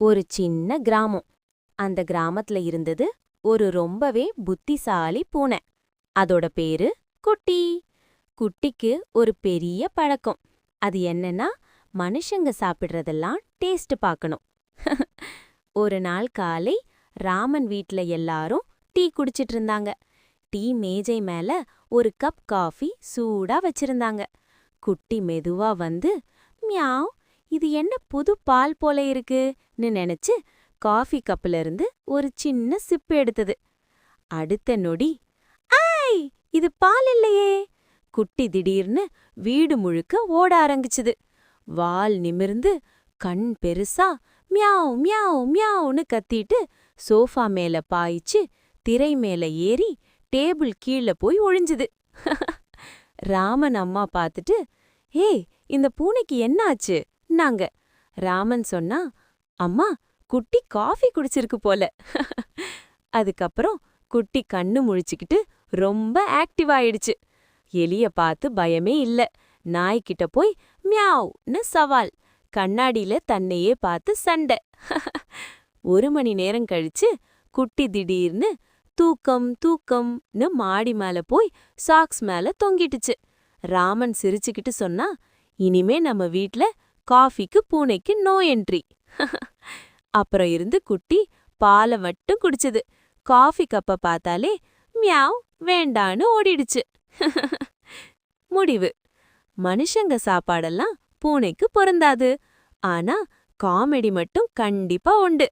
ஒரு சின்ன கிராமம். அந்த கிராமத்துல இருந்தது ஒரு ரொம்பவே புத்திசாலி பூனை. அதோட பேரு குட்டி. குட்டிக்கு ஒரு பெரிய பழக்கம். அது என்னன்னா மனுஷங்க சாப்பிடுறதெல்லாம் டேஸ்ட் பார்க்கணும் ஒரு நாள் காலை ராமன் வீட்ல எல்லாரும் டீ குடிச்சிட்டு இருந்தாங்க. டீ மேஜை மேல ஒரு கப் காஃபி சூடா வச்சிருந்தாங்க. குட்டி மெதுவா வந்து மியாவ் இது என்ன புது பால் போல இருக்குன்னு நினைச்சு காஃபி கப்ல இருந்து ஒரு சின்ன சிப்பு எடுத்தது. அடுத்த நொடி ஆய்! இது பால் இல்லையே குட்டி திடீர்னு வீடு முழுக்க ஓட ஆரம்பிச்சுது. வால் நிமிர்ந்து கண் பெருசா மியாவ் மியாவ் மியாவ்னு கத்திட்டு சோஃபா மேல பாயிச்சு திரை மேல ஏறி டேபிள் கீழ போய் ஒழிஞ்சுது. ராமன் அம்மா பார்த்துட்டு ஏய் இந்த பூனைக்கு என்னாச்சு? நாங்க ராமன் சொன்னா அம்மா குட்டி காஃபி குடிச்சிருக்கு போல. அதுக்கப்புறம் குட்டி கண்ணு முழிச்சுக்கிட்டு ரொம்ப ஆக்டிவ் ஆயிடுச்சு. எலிய பார்த்து பயமே இல்ல. நாய்கிட்ட போய் மியாவ்னு சவால். கண்ணாடியில தன்னையே பார்த்து சண்டை. ஒரு மணி நேரம் கழிச்சு குட்டி திடீர்னு தூக்கம் தூக்கம்னு மாடி மேல போய் சாக்ஸ் மேல தொங்கிட்டுச்சு ராமன் சிரிச்சுக்கிட்டு சொன்னா இனிமே நம்ம வீட்ல காஃபிக்கு பூனைக்கு நோ என்ட்ரி. அப்புறம் இருந்து குட்டி பாலை மட்டும் குடிச்சது. காஃபி கப்ப பார்த்தாலே மியாவ் வேண்டான்னு ஓடிடுச்சு. முடிவு. மனுஷங்க சாப்பாடெல்லாம் பூனைக்கு பொருந்தாது. ஆனா காமெடி மட்டும் கண்டிப்பா உண்டு.